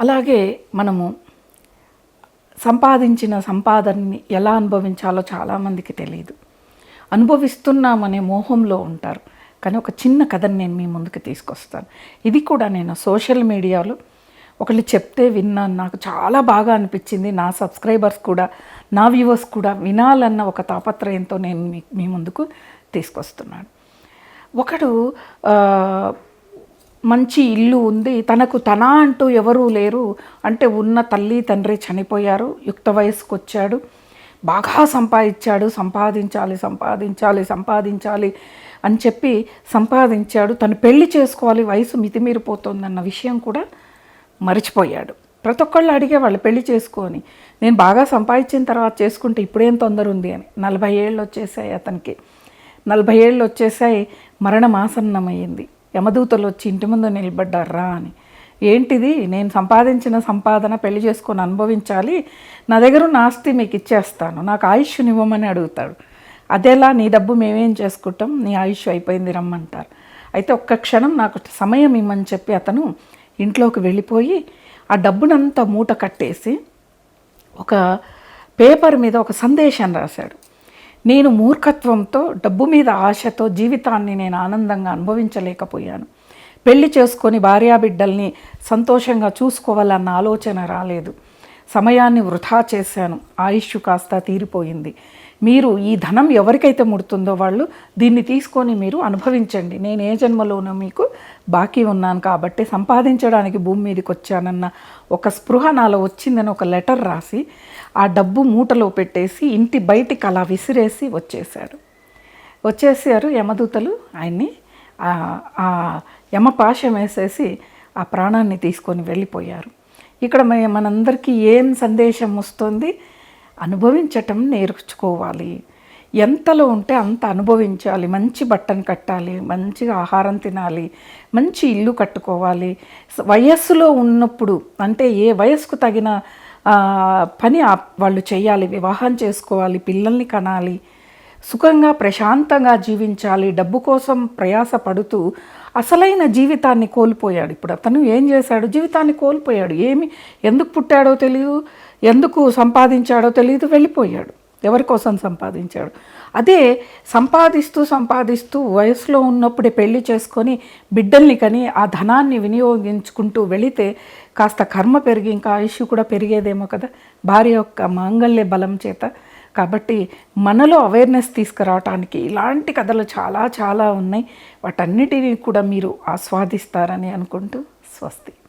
అలాగే మనము సంపాదించిన సంపాదనని ఎలా అనుభవించాలో చాలామందికి తెలియదు అనుభవిస్తున్నామనే మోహంలో ఉంటారు. కానీ ఒక చిన్న కథని నేను మీ ముందుకు తీసుకొస్తాను. ఇది కూడా నేను సోషల్ మీడియాలో ఒకళ్ళు చెప్తే విన్నాను. నాకు చాలా బాగా అనిపించింది. నా సబ్స్క్రైబర్స్ కూడా నా వ్యూవర్స్ కూడా వినాలన్న ఒక తాపత్రయంతో నేను మీ మీ ముందుకు తీసుకొస్తున్నాను. ఒకడు మంచి ఇల్లు ఉంది తనకు తన అంటూ ఎవరూ లేరు. అంటే ఉన్న తల్లి తండ్రి చనిపోయారు యుక్త వయసుకు వచ్చాడు బాగా సంపాదించాడు సంపాదించాలి సంపాదించాలి సంపాదించాలి అని చెప్పి సంపాదించాడు. తను పెళ్ళి చేసుకోవాలి వయసు మితిమీరిపోతుందన్న విషయం కూడా మర్చిపోయాడు. ప్రతి ఒక్కళ్ళు అడిగేవాళ్ళు పెళ్ళి చేసుకొని నేను బాగా సంపాదించిన తర్వాత చేసుకుంటే ఇప్పుడేం తొందర ఉంది అని. నలభై ఏళ్ళు వచ్చేసాయి అతనికి. నలభై ఏళ్ళు వచ్చేసాయి మరణం ఆసన్నమైంది యమదూతలు వచ్చి ఇంటి ముందు నిలబడ్డారా అని. ఏంటిది? నేను సంపాదించిన సంపాదన పెళ్ళి చేసుకొని అనుభవించాలి. నా దగ్గర ఉన్న ఆస్తి మీకు ఇచ్చేస్తాను. నాకు ఆయుష్నివ్వమని అడుగుతాడు. అదేలా నీ డబ్బు మేమేం చేసుకుంటాం? నీ ఆయుష్ అయిపోయింది రమ్మంటారు. అయితే ఒక్క క్షణం నాకు సమయం ఇమ్మని చెప్పి అతను ఇంట్లోకి వెళ్ళిపోయి ఆ డబ్బునంతా మూట కట్టేసి ఒక పేపర్ మీద ఒక సందేశం రాశాడు. నేను మూర్ఖత్వంతో డబ్బు మీద ఆశతో జీవితాన్ని నేను ఆనందంగా అనుభవించలేకపోయాను. పెళ్ళి చేసుకొని భార్యాబిడ్డల్ని సంతోషంగా చూసుకోవాలన్న ఆలోచన రాలేదు. సమయాన్ని వృధా చేశాను. ఆయుష్ కాస్త తీరిపోయింది. మీరు ఈ ధనం ఎవరికైతే ముడుతుందో వాళ్ళు దీన్ని తీసుకొని మీరు అనుభవించండి. నేను ఏ జన్మలోనూ మీకు బాకీ ఉన్నాను కాబట్టి సంపాదించడానికి భూమి మీదకి వచ్చానన్న ఒక స్పృహ నాలో వచ్చిందని ఒక లెటర్ రాసి ఆ డబ్బు మూటలో పెట్టేసి ఇంటి బయటికి అలా విసిరేసి వచ్చేసాడు వచ్చేసారు యమదూతలు ఆయన్ని ఆ- యమపాశం వేసేసి ఆ ప్రాణాన్ని తీసుకొని వెళ్ళిపోయారు. ఇక్కడ మనందరికీ ఏం సందేశం వస్తుంది? అనుభవించటం నేర్చుకోవాలి. ఎంతలో ఉంటే అంత అనుభవించాలి. మంచి బట్టను కట్టాలి మంచిగా ఆహారం తినాలి మంచి ఇల్లు కట్టుకోవాలి. వయస్సులో ఉన్నప్పుడు అంటే ఏ వయస్సుకు తగిన పని వాళ్ళు చేయాలి వివాహం చేసుకోవాలి పిల్లల్ని కనాలి సుఖంగా ప్రశాంతంగా జీవించాలి డబ్బు కోసం ప్రయాస పడుతూ అసలైన జీవితాన్ని కోల్పోయాడు. ఇప్పుడు అతను ఏం చేశాడు? జీవితాన్ని కోల్పోయాడు. ఏమి ఎందుకు పుట్టాడో తెలియదు ఎందుకు సంపాదించాడో తెలియదు వెళ్ళిపోయాడు. ఎవరి కోసం సంపాదించాడు? అదే సంపాదిస్తూ సంపాదిస్తూ వయసులో ఉన్నప్పుడే పెళ్ళి చేసుకొని బిడ్డల్ని కని ఆ ధనాన్ని వినియోగించుకుంటూ వెళితే కాస్త కర్మ పెరిగి ఇంకా ఆయుష్ కూడా పెరిగేదేమో కదా? భార్య యొక్క మాంగళ్య బలం చేత కాబట్టి మనలో అవేర్నెస్ తీసుకురావటానికి ఇలాంటి కథలు చాలా చాలా ఉన్నాయి. వాటన్నిటినీ కూడా మీరు ఆస్వాదిస్తారని అనుకుంటూ స్వస్తి.